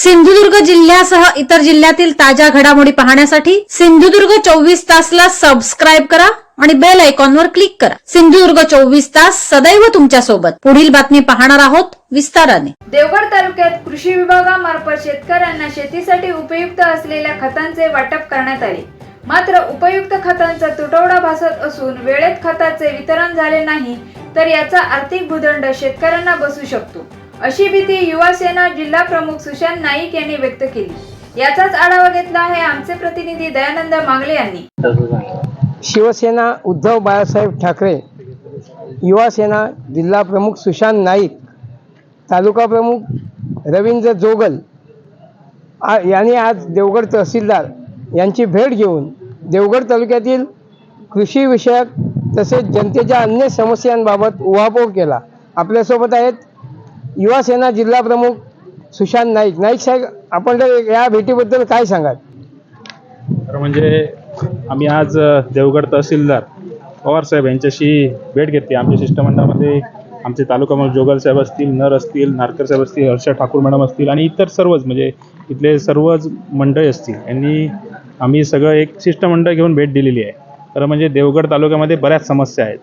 सिंधुदुर्ग जिल्ह्यासह इतर जिल्ह्यातील ताज्या घडामोडी पाहण्यासाठी सिंधुदुर्ग चोवीस तासला सबस्क्राईब करा आणि बेल आयकॉनवर क्लिक करा. सिंधुदुर्ग चोवीस तास सदैव तुमच्यासोबत पुढील बातमी पाहणार आहोत विस्ताराने. देवगड तालुक्यात कृषी विभागामार्फत शेतकऱ्यांना शेतीसाठी उपयुक्त असलेल्या खतांचे वाटप करण्यात आले. मात्र उपयुक्त खतांचा तुटवडा भासत असून वेळेत खताचे वितरण झाले नाही तर याचा आर्थिक भूदंड शेतकऱ्यांना बसू शकतो. अशी भीती युवासेना जिल्हा प्रमुख सुशांत नाईक यांनी व्यक्त केली. याचाच आढावा घेतला आहे आमचे प्रतिनिधी दयानंद मांगले यांनी. शिवसेना उद्धव बाळासाहेब ठाकरे युवासेना जिल्हा प्रमुख सुशांत नाईक तालुका प्रमुख रवींद्र जोगल आ यांनी आज देवगड तहसीलदार यांची भेट घेऊन देवगड तालुक्यातील कृषीविषयक तसेच जनतेच्या अन्य समस्यांबाबत उहापोह केला. आपल्यासोबत आहेत युवा सेना जिल्हा प्रमुख सुशांत नाईक. नाईक साहेब आपण तर या भेटीबद्दल काय सांगाल? तर म्हणजे आम्ही आज देवगड तहसीलदार पवार साहेब यांच्याशी भेट घेतली. आमच्या शिष्टमंडळामध्ये आमचे तालुका मग जोगल साहेब असतील नर असतील नारकर साहेब असतील हर्षा ठाकूर मॅडम असतील आणि इतर सर्वच म्हणजे इथले सर्वच मंडळी असतील. यांनी आम्ही सगळं एक शिष्टमंडळ घेऊन भेट दिलेली आहे. तर म्हणजे देवगड तालुक्यामध्ये बऱ्याच समस्या आहेत.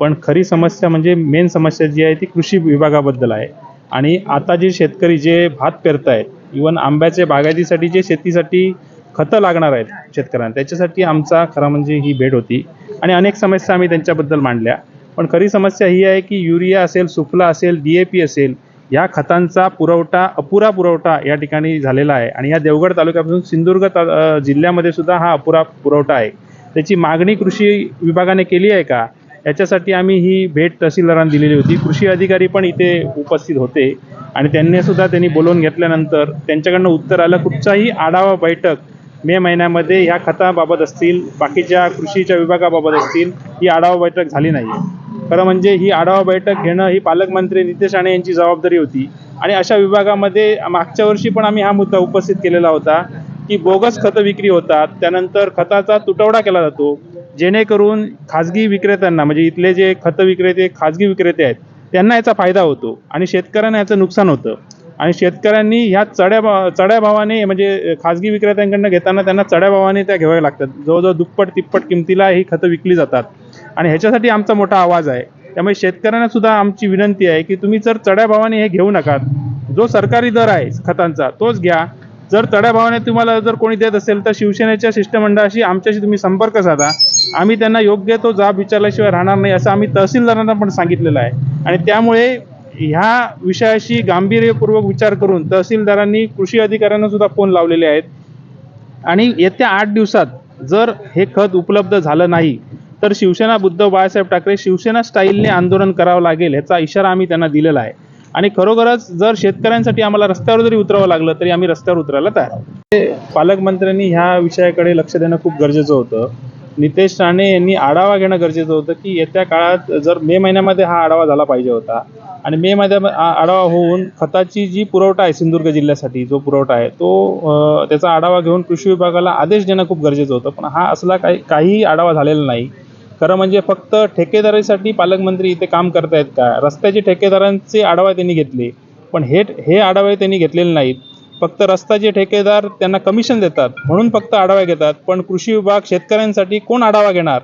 पण खरी समस्या म्हणजे मेन समस्या जी आहे ती कृषी विभागाबद्दल आहे. आणि आता जे शेतकरी जे भात पेरत आहे इवन आंब्याच्या बागायतीसाठी जे शेतीसाठी खतं लागणार आहेत शेतकऱ्यांना त्याच्यासाठी आमचा खरा म्हणजे ही भेट होती. आणि अनेक समस्या आम्ही त्यांच्याबद्दल मांडल्या. पण खरी समस्या ही आहे की युरिया असेल सुफला असेल डी ए पी असेल या खतांचा पुरवठा अपुरा पुरवठा या ठिकाणी झालेला आहे. आणि या देवगड तालुक्यापासून सिंधुदुर्ग ता जिल्ह्यामध्ये सुद्धा हा अपुरा पुरवठा आहे. त्याची मागणी कृषी विभागाने केली आहे का? याच्यासाठी आम्ही ही भेट तहसीलदारांना दिलेली होती. कृषी अधिकारी पण इथे उपस्थित होते आणि त्यांनीसुद्धा त्यांनी बोलवून घेतल्यानंतर त्यांच्याकडनं उत्तर आलं. कुठचाही आढावा बैठक मे महिन्यामध्ये ह्या खताबाबत असतील बाकीच्या कृषीच्या विभागाबाबत असतील ही आढावा बैठक झाली नाही आहे खरं म्हणजे ही आढावा बैठक घेणं ही पालकमंत्री नितेश राणे यांची जबाबदारी होती. आणि अशा विभागामध्ये मागच्या वर्षी पण आम्ही हा मुद्दा उपस्थित केलेला होता की बोगस खतं विक्री होतात त्यानंतर खताचा तुटवडा केला जातो जेणेकरून खाजगी विक्रेत्यांना म्हणजे इथले जे खतं विक्रेते खाजगी विक्रेते आहेत त्यांना याचा फायदा होतो आणि शेतकऱ्यांना याचं नुकसान होतं. आणि शेतकऱ्यांनी ह्या चढ्या भाव चढ्या भावाने म्हणजे खाजगी विक्रेत्यांकडनं घेताना त्यांना चढ्या भावाने त्या घ्याव्या लागतात. जवळजवळ दुप्पट तिप्पट किमतीला ही खतं विकली जातात. आणि ह्याच्यासाठी आमचा मोठा आवाज आहे. त्यामुळे शेतकऱ्यांना सुद्धा आमची विनंती आहे की तुम्ही जर चढ्या भावाने हे घेऊ नका जो सरकारी दर आहे खतांचा तोच घ्या. जर चढ्या भावाने तुम्हाला जर कोणी देत असेल तर शिवसेनेच्या शिष्टमंडळाशी आमच्याशी तुम्ही संपर्क साधा. आम्ही त्यांना योग्य तो जाब विचारल्याशिवाय राहणार नाही असं आम्ही तहसीलदारांना पण सांगितलेलं आहे. आणि त्यामुळे ह्या विषयाशी गांभीर्यपूर्वक विचार करून तहसीलदारांनी कृषी अधिकाऱ्यांना सुद्धा फोन लावलेले आहेत. आणि येत्या आठ दिवसात जर हे खत उपलब्ध झालं नाही तर शिवसेना बुद्ध बाळासाहेब ठाकरे शिवसेना स्टाईलने आंदोलन करावं लागेल ह्याचा इशारा आम्ही त्यांना दिलेला आहे. आणि खरोखरच जर शेतकऱ्यांसाठी आम्हाला रस्त्यावर जरी उतरावं लागलं तरी आम्ही रस्त्यावर उतरायला तयार पालकमंत्र्यांनी ह्या विषयाकडे लक्ष देणं खूप गरजेचं होतं. नितेश राणे यांनी आढावा घेणं गरजेचं होतं की येत्या काळात जर मे महिन्यामध्ये हा आढावा झाला पाहिजे होता आणि मे मध्ये आढावा होऊन खताची जी पुरवठा आहे सिंधुदुर्ग जिल्ह्यासाठी जो पुरवठा आहे तो त्याचा आढावा घेऊन कृषी विभागाला आदेश देणं खूप गरजेचं होतं. पण हा असला काही काहीही आढावा झालेला नाही. खरं म्हणजे फक्त ठेकेदारीसाठी पालकमंत्री इथे काम करतायत का? रस्त्याचे ठेकेदारांचे आढावा त्यांनी घेतले. पण हे हे आढावे त्यांनी घेतलेले नाहीत. फक्त रस्त्याचे ठेकेदार त्यांना कमिशन देतात म्हणून फक्त आढावा घेतात. पण कृषी विभाग शेतकऱ्यांसाठी कोण आढावा घेणार?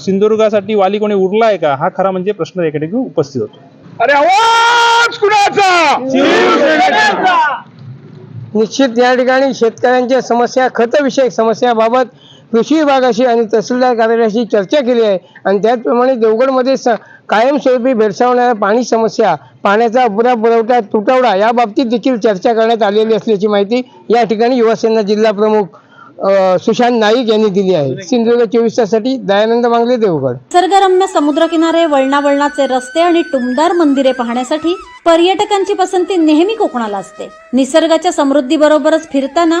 सिंधुदुर्गासाठी वाली कोणी उरला आहे का? हा खरा म्हणजे प्रश्न या ठिकाणी उपस्थित होतो. अरे आवाज कुणाचा? निश्चित या ठिकाणी शेतकऱ्यांच्या समस्या खतविषयक समस्याबाबत कृषी विभागाशी आणि तहसीलदार कार्यालयाशी चर्चा केली आहे. आणि त्याचप्रमाणे देवगडमध्ये स कायमस्वरूपी भेडसावणाऱ्या पाणी समस्या पाण्याचा पुरा पुरवठा तुटवडा या बाबतीत देखील चर्चा करण्यात आलेली असल्याची माहिती या ठिकाणी युवासेना जिल्हा प्रमुख सुशांत नाईक यांनी दिली आहे. सिंधुदुर्ग चोवीस तासाठी दयानंद मांगले देवगड. निसर्गरम्य समुद्रकिनारे वळणावळणाचे रस्ते आणि टुमदार मंदिरे पाहण्यासाठी पर्यटकांची पसंती नेहमी कोकणाला असते. निसर्गाच्या समृद्धीबरोबरच फिरताना